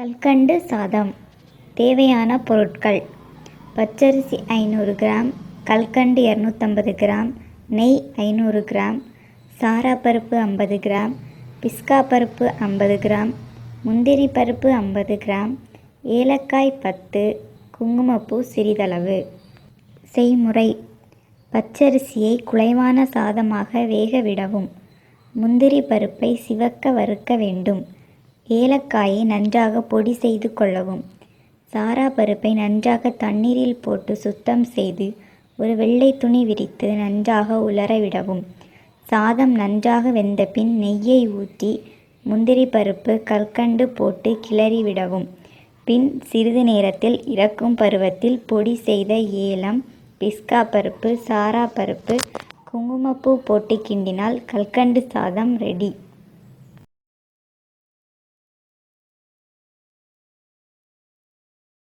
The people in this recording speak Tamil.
கல்கண்டு சாதம். தேவையான பொருட்கள். பச்சரிசி ஐநூறு கிராம். கல்கண்டு இரநூத்தம்பது கிராம். நெய் ஐநூறு கிராம். சாரா பருப்பு ஐம்பது கிராம். பிஸ்கா பருப்பு ஐம்பது கிராம். முந்திரி பருப்பு ஐம்பது கிராம். ஏலக்காய் பத்து. குங்குமப்பூ சிறிதளவு. செய்முறை. பச்சரிசியை குழைவான சாதமாக வேக விடவும். முந்திரி பருப்பை சிவக்க வறுக்க வேண்டும். ஏலக்காயை நன்றாக பொடி செய்து கொள்ளவும். சாரா பருப்பை நன்றாக தண்ணீரில் போட்டு சுத்தம் செய்து ஒரு வெள்ளை துணி விரித்து நன்றாக உலர விடவும். சாதம் நன்றாக வெந்த பின் நெய்யை ஊற்றி முந்திரி பருப்பு கல்கண்டு போட்டு கிளறி விடவும். பின் சிறிது நேரத்தில் இறக்கும் பருவத்தில் பொடி செய்த ஏலம் பிஸ்கா பருப்பு சாரா பருப்பு குங்குமப்பூ போட்டு கிண்டினால் கல்கண்டு சாதம் ரெடி